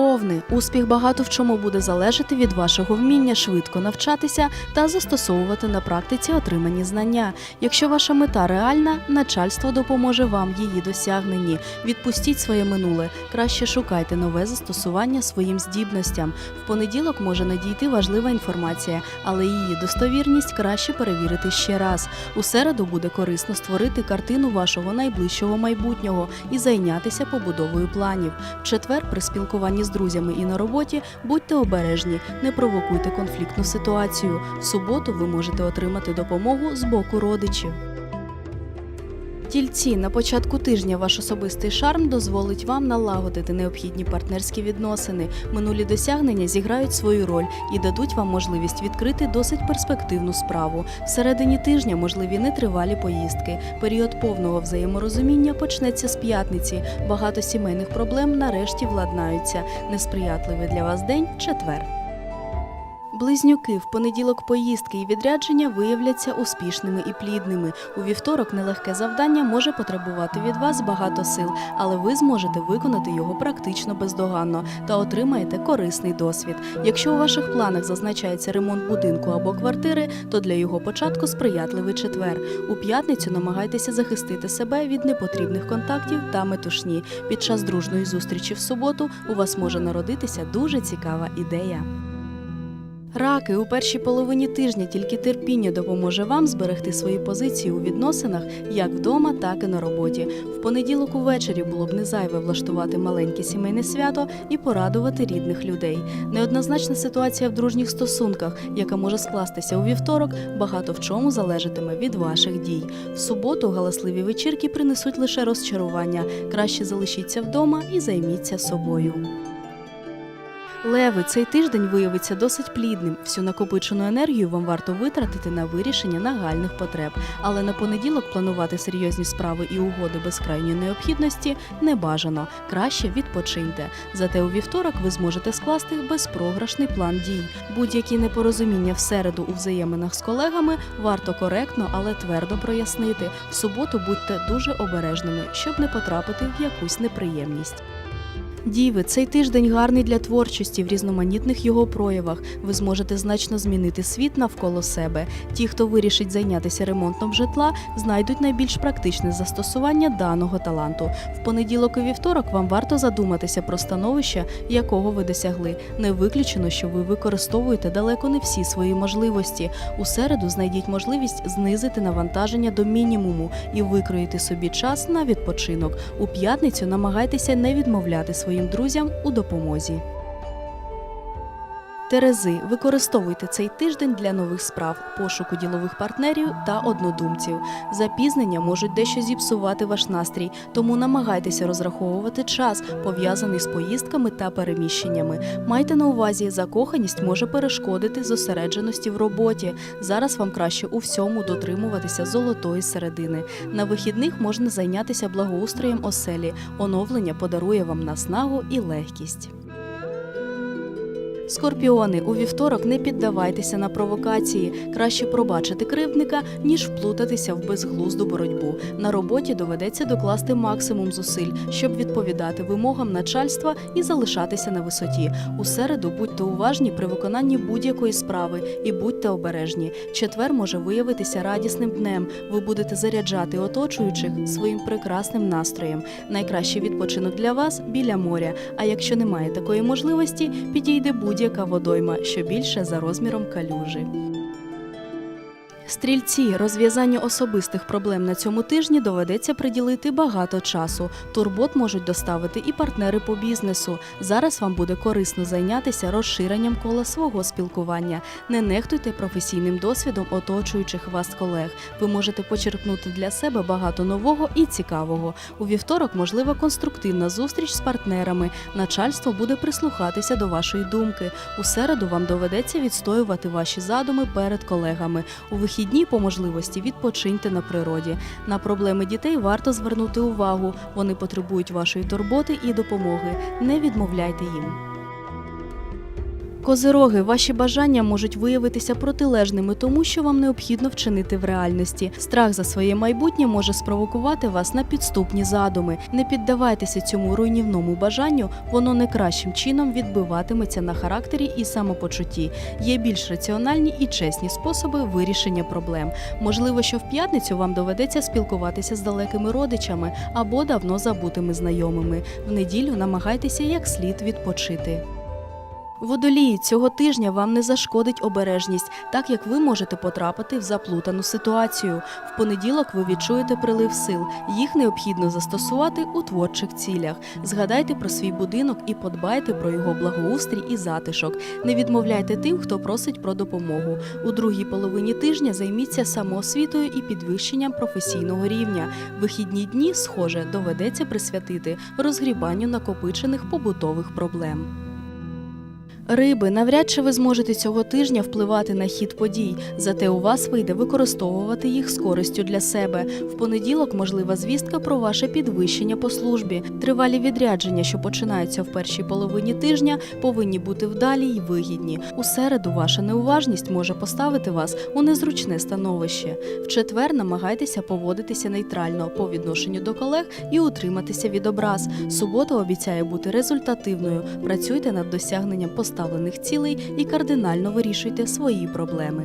Овни, успіх багато в чому буде залежати від вашого вміння швидко навчатися та застосовувати на практиці отримані знання. Якщо ваша мета реальна, начальство допоможе вам в її досягненні. Відпустіть своє минуле, краще шукайте нове застосування своїм здібностям. В понеділок може надійти важлива інформація, але її достовірність краще перевірити ще раз. У середу буде корисно створити картину вашого найближчого майбутнього і зайнятися побудовою планів. В четвер при спілкуванні з друзями і на роботі будьте обережні, не провокуйте конфліктну ситуацію. В суботу ви можете отримати допомогу з боку родичів. Тільці на початку тижня ваш особистий шарм дозволить вам налагодити необхідні партнерські відносини. Минулі досягнення зіграють свою роль і дадуть вам можливість відкрити досить перспективну справу. Всередині тижня можливі нетривалі поїздки. Період повного взаєморозуміння почнеться з п'ятниці. Багато сімейних проблем нарешті владнаються. Несприятливий для вас день четвер. Близнюки в понеділок поїздки і відрядження виявляться успішними і плідними. У вівторок нелегке завдання може потребувати від вас багато сил, але ви зможете виконати його практично бездоганно та отримаєте корисний досвід. Якщо у ваших планах зазначається ремонт будинку або квартири, то для його початку сприятливий четвер. У п'ятницю намагайтеся захистити себе від непотрібних контактів та метушні. Під час дружної зустрічі в суботу у вас може народитися дуже цікава ідея. Раки у першій половині тижня тільки терпіння допоможе вам зберегти свої позиції у відносинах як вдома, так і на роботі. В понеділок увечері було б не зайве влаштувати маленьке сімейне свято і порадувати рідних людей. Неоднозначна ситуація в дружніх стосунках, яка може скластися у вівторок, багато в чому залежатиме від ваших дій. В суботу галасливі вечірки принесуть лише розчарування. Краще залишіться вдома і займіться собою. Леви, цей тиждень виявиться досить плідним. Всю накопичену енергію вам варто витратити на вирішення нагальних потреб. Але на понеділок планувати серйозні справи і угоди без крайньої необхідності не бажано. Краще відпочиньте. Зате у вівторок ви зможете скласти безпрограшний план дій. Будь-які непорозуміння в середу у взаєминах з колегами варто коректно, але твердо прояснити. В суботу будьте дуже обережними, щоб не потрапити в якусь неприємність. Діви, цей тиждень гарний для творчості в різноманітних його проявах. Ви зможете значно змінити світ навколо себе. Ті, хто вирішить зайнятися ремонтом житла, знайдуть найбільш практичне застосування даного таланту. В понеділок і вівторок вам варто задуматися про становище, якого ви досягли. Не виключено, що ви використовуєте далеко не всі свої можливості. У середу знайдіть можливість знизити навантаження до мінімуму і викроїти собі час на відпочинок. У п'ятницю намагайтеся не відмовляти своїм друзям у допомозі. Терези, використовуйте цей тиждень для нових справ, пошуку ділових партнерів та однодумців. Запізнення можуть дещо зіпсувати ваш настрій, тому намагайтеся розраховувати час, пов'язаний з поїздками та переміщеннями. Майте на увазі, закоханість може перешкодити зосередженості в роботі. Зараз вам краще у всьому дотримуватися золотої середини. На вихідних можна зайнятися благоустроєм оселі. Оновлення подарує вам наснагу і легкість. Скорпіони, у вівторок не піддавайтеся на провокації. Краще пробачити кривдника, ніж вплутатися в безглузду боротьбу. На роботі доведеться докласти максимум зусиль, щоб відповідати вимогам начальства і залишатися на висоті. У середу будьте уважні при виконанні будь-якої справи і будьте обережні. Четвер може виявитися радісним днем. Ви будете заряджати оточуючих своїм прекрасним настроєм. Найкращий відпочинок для вас біля моря. А якщо немає такої можливості, підійде будь-яка водойма, що більше за розміром калюжі. Стрільці, розв'язанню особистих проблем на цьому тижні доведеться приділити багато часу. Турбот можуть доставити і партнери по бізнесу. Зараз вам буде корисно зайнятися розширенням кола свого спілкування. Не нехтуйте професійним досвідом оточуючих вас колег. Ви можете почерпнути для себе багато нового і цікавого. У вівторок можлива конструктивна зустріч з партнерами. Начальство буде прислухатися до вашої думки. У середу вам доведеться відстоювати ваші задуми перед колегами. У вихідні по можливості відпочиньте на природі. На проблеми дітей варто звернути увагу. Вони потребують вашої турботи і допомоги. Не відмовляйте їм. Козироги, ваші бажання можуть виявитися протилежними тому, що вам необхідно вчинити в реальності. Страх за своє майбутнє може спровокувати вас на підступні задуми. Не піддавайтеся цьому руйнівному бажанню, воно не кращим чином відбиватиметься на характері і самопочутті. Є більш раціональні і чесні способи вирішення проблем. Можливо, що в п'ятницю вам доведеться спілкуватися з далекими родичами або давно забутими знайомими. В неділю намагайтеся як слід відпочити. Водолії цього тижня вам не зашкодить обережність, так як ви можете потрапити в заплутану ситуацію. В понеділок ви відчуєте прилив сил. Їх необхідно застосувати у творчих цілях. Згадайте про свій будинок і подбайте про його благоустрій і затишок. Не відмовляйте тим, хто просить про допомогу. У другій половині тижня займіться самоосвітою і підвищенням професійного рівня. Вихідні дні, схоже, доведеться присвятити розгрібанню накопичених побутових проблем. Риби, навряд чи ви зможете цього тижня впливати на хід подій, зате у вас вийде використовувати їх з користю для себе. В понеділок можлива звістка про ваше підвищення по службі. Тривалі відрядження, що починаються в першій половині тижня, повинні бути вдалі й вигідні. У середу ваша неуважність може поставити вас у незручне становище. В четвер намагайтеся поводитися нейтрально по відношенню до колег і утриматися від образ. Субота обіцяє бути результативною. Працюйте над досягненням поставлених цілей і кардинально вирішуйте свої проблеми.